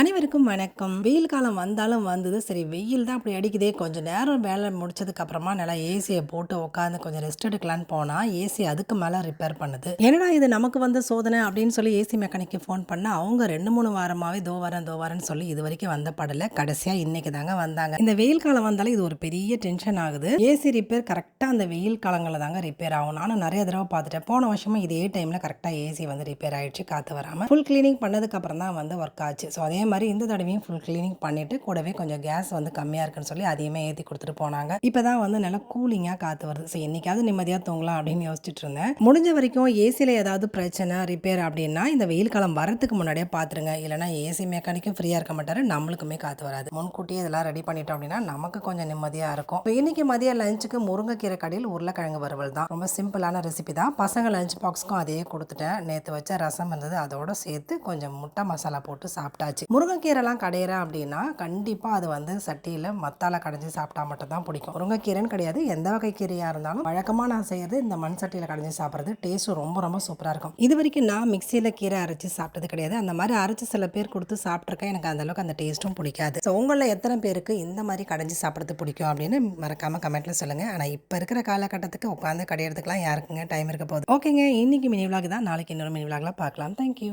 அனைவருக்கும் வணக்கம். வெயில் காலம் வந்தாலும் வந்தது. சரி வெயில் தான் அப்படி அடிக்குதே. கொஞ்சம் நேரம் வேலை முடிச்சதுக்கப்புறமா நல்லா ஏசியை போட்டு உட்காந்து கொஞ்சம் ரெஸ்ட் எடுக்கலான்னு போனால் ஏசி அதுக்கு மேலே ரிப்பேர் பண்ணுது. என்னடா இது நமக்கு வந்த சோதனை அப்படின்னு சொல்லி ஏசி மெக்கானிக்கு ஃபோன் பண்ணால் அவங்க ரெண்டு மூணு வாரமாகவே தோ வரேன் தோ வரேன்னு சொல்லி இது வரைக்கும் வந்த படல. கடைசியாக இன்னைக்கு தாங்க வந்தாங்க. இந்த வெயில் காலம் வந்தாலும் இது ஒரு பெரிய டென்ஷன் ஆகுது. ஏசி ரிப்பேர் கரெக்டாக அந்த வெயில் காலங்களில் தாங்க ரிப்பேர் ஆகும். நானும் நிறைய தடவை பார்த்துட்டேன். போன வருஷமும் இதே டைமில் கரெக்டாக ஏசி வந்து ரிப்பேர் ஆகிடுச்சு காற்று வராமல் ஃபுல் க்ளீனிங் பண்ணதுக்கப்புறம் தான் வந்து ஒர்க் ஆச்சு. ஸோ அதே மாதிரி இந்த தடவையும் ஃபுல் க்ளீனிங் பண்ணிவிட்டு கூடவே கொஞ்சம் கேஸ் வந்து கம்மியாக இருக்குன்னு சொல்லி அதையுமே ஏற்றி கொடுத்துட்டு போனாங்க. இப்போ தான் வந்து நல்லா கூலிங்காக காற்று வருது. ஸோ என்னைக்காவது நிம்மதியாக தூங்கலாம் அப்படின்னு யோசிச்சுட்டு இருந்தேன். முடிஞ்ச வரைக்கும் ஏசியில் ஏதாவது பிரச்சனை ரிப்பேர் அப்படின்னா இந்த வெயில் காலம் வரதுக்கு முன்னாடியே பார்த்துருங்க இல்லைனா ஏசி மெக்கானிக்கும் ஃப்ரீயாக இருக்க மாட்டார். நம்மளுக்குமே காற்று வராது. முன்கூட்டியே இதெல்லாம் ரெடி பண்ணிட்டோம் அப்படின்னா நமக்கு கொஞ்சம் நிம்மதியாக இருக்கும். இப்போ இன்னைக்கு மதிய லஞ்சுக்கு முருங்கைக்கீரை கடையில் உருளைக்கிழங்கு வறுவல் தான். ரொம்ப சிம்பிளான ரெசிபி தான். பசங்க லஞ்ச் பாக்ஸ்க்கும் அதையே கொடுத்துட்டேன். நேற்று வச்ச ரசம் இருந்தது அதோட சேர்த்து கொஞ்சம் முட்டை மசாலா போட்டு சாப்பிட்டாச்சு. முருங்கைக்கீரைலாம் கடையிறேன் அப்படின்னா கண்டிப்பாக அது வந்து சட்டியில் மத்தால கடைஞ்சி சாப்பிட்டா மட்டும் தான் பிடிக்கும். முருங்கைக்கீரைன்னு கிடையாது. எந்த வகை கீரையாக இருந்தாலும் வழக்கமாக நான் செய்யறது இந்த மண் சட்டியில் கடைஞ்சி சாப்பிட்றது. டேஸ்ட்டும் ரொம்ப ரொம்ப சூப்பராக இருக்கும். இது வரைக்கும் நான் மிக்சியில் கீரை அரைச்சி சாப்பிட்டது கிடையாது. அந்த மாதிரி அரைச்சி சில பேர் கொடுத்து சாப்பிட்ருக்கேன் எனக்கு அந்தளவுக்கு அந்த டேஸ்ட்டும் பிடிக்காது. ஸோ உங்களில் எத்தனை பேருக்கு இந்த மாதிரி கடைஞ்சி சாப்பிட்றது பிடிக்கும் அப்படின்னு மறக்காமல் கமெண்ட்டில் சொல்லுங்கள் ஆனால் இப்போ இருக்கிற காலகட்டத்துக்கு உட்காந்து கடையிறதுக்குலாம் யாருக்குங்க டைம் இருக்க போகுது? ஓகேங்க இன்னைக்கு மினி விளாக் தான். நாளைக்கு இன்னொரு மினி விளாக்லாம் பார்க்கலாம். தேங்க்யூ